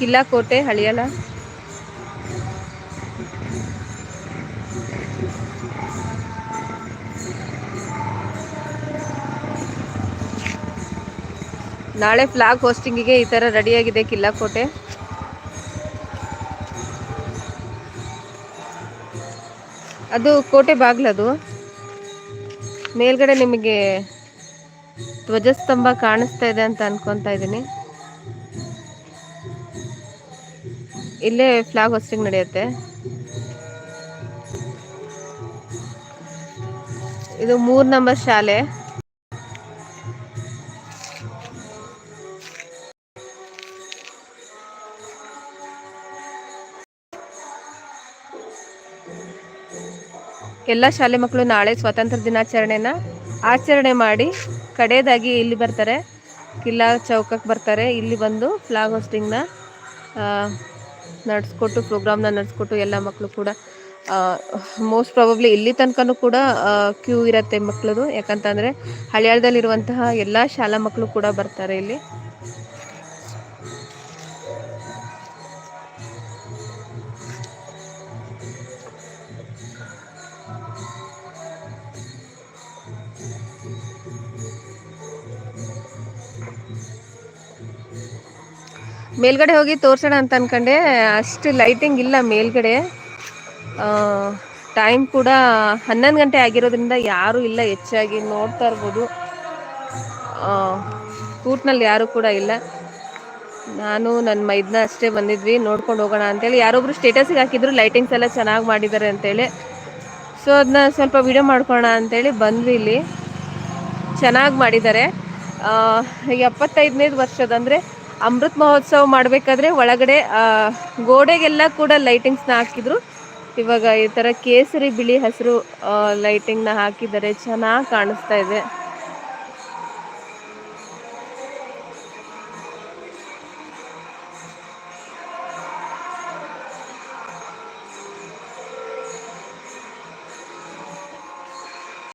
ಕಿಲ್ಲಾ ಕೋಟೆ ಹಳಿಯಲ ನಾಳೆ ಫ್ಲಾಗ್ ಹೋಸ್ಟಿಂಗಿಗೆ ಈ ಥರ ರೆಡಿಯಾಗಿದೆ ಕಿಲ್ಲಾ ಕೋಟೆ ಅದು ಕೋಟೆ ಬಾಗ್ಲದು ಮೇಲ್ಗಡೆ ನಿಮಗೆ ಧ್ವಜಸ್ತಂಭ ಕಾಣಿಸ್ತಾ ಇದೆ ಅಂತ ಅನ್ಕೊಂತಾ ಇದ್ದೀನಿ. ಇಲ್ಲೇ ಫ್ಲಾಗ್ ಹೊಸ್ಟಿಂಗ್ ನಡೆಯುತ್ತೆ. ಇದು ಮೂರ್ ನಂಬರ್ ಶಾಲೆ. ಎಲ್ಲ ಶಾಲೆ ಮಕ್ಕಳು ನಾಳೆ ಸ್ವಾತಂತ್ರ್ಯ ದಿನಾಚರಣೆನ ಆಚರಣೆ ಮಾಡಿ ಕಡೆಯದಾಗಿ ಇಲ್ಲಿ ಬರ್ತಾರೆ. ಕಿಲ್ಲಾ ಚೌಕಕ್ಕೆ ಬರ್ತಾರೆ. ಇಲ್ಲಿ ಬಂದು ಫ್ಲಾಗ್ ಹೋಸ್ಟಿಂಗ್ನ ನಡೆಸ್ಕೊಟ್ಟು ಪ್ರೋಗ್ರಾಮ್ನ ನಡೆಸ್ಕೊಟ್ಟು ಎಲ್ಲ ಮಕ್ಕಳು ಕೂಡ ಮೋಸ್ಟ್ ಪ್ರಾಬಬ್ಲಿ ಇಲ್ಲಿ ತನಕನೂ ಕೂಡ ಕ್ಯೂ ಇರುತ್ತೆ ಮಕ್ಕಳದು ಯಾಕಂತಂದರೆ ಹಳಿಯಾಳದಲ್ಲಿರುವಂತಹ ಎಲ್ಲ ಶಾಲಾ ಮಕ್ಕಳು ಕೂಡ ಬರ್ತಾರೆ ಇಲ್ಲಿ. ಮೇಲ್ಗಡೆ ಹೋಗಿ ತೋರ್ಸೋಣ ಅಂತ ಅನ್ಕೊಂಡೆ. ಅಷ್ಟು ಲೈಟಿಂಗ್ ಇಲ್ಲ ಮೇಲ್ಗಡೆ. ಟೈಮ್ ಕೂಡ ಹನ್ನೊಂದು ಗಂಟೆ ಆಗಿರೋದ್ರಿಂದ ಯಾರೂ ಇಲ್ಲ, ಹೆಚ್ಚಾಗಿ ನೋಡ್ತಾ ಇರ್ಬೋದು. ಕೂಟ್ನಲ್ಲಿ ಯಾರೂ ಕೂಡ ಇಲ್ಲ. ನಾನು ನನ್ನ ಮೈದ್ನ ಅಷ್ಟೇ ಬಂದಿದ್ವಿ. ನೋಡ್ಕೊಂಡು ಹೋಗೋಣ ಅಂತೇಳಿ. ಯಾರೊಬ್ರು ಸ್ಟೇಟಸ್ಗೆ ಹಾಕಿದ್ರು ಲೈಟಿಂಗ್ಸ್ ಎಲ್ಲ ಚೆನ್ನಾಗಿ ಮಾಡಿದ್ದಾರೆ ಅಂತೇಳಿ. ಸೊ ಅದನ್ನ ಸ್ವಲ್ಪ ವಿಡಿಯೋ ಮಾಡ್ಕೊಳ್ಳೋಣ ಅಂತೇಳಿ ಬಂದ್ವಿ ಇಲ್ಲಿ. ಚೆನ್ನಾಗಿ ಮಾಡಿದ್ದಾರೆ. ಎಪ್ಪತ್ತೈದನೇದು ವರ್ಷದ ಅಂದರೆ ಅಮೃತ್ ಮಹೋತ್ಸವ ಮಾಡಬೇಕಾದ್ರೆ ಒಳಗಡೆ ಗೋಡೆಗೆಲ್ಲ ಕೂಡ ಲೈಟಿಂಗ್ಸ್ನ ಹಾಕಿದ್ರು. ಇವಾಗ ಈ ಥರ ಕೇಸರಿ ಬಿಳಿ ಹಸಿರು ಲೈಟಿಂಗ್ನ ಹಾಕಿದ್ದಾರೆ. ಚೆನ್ನಾಗಿ ಕಾಣಿಸ್ತಾ ಇದೆ.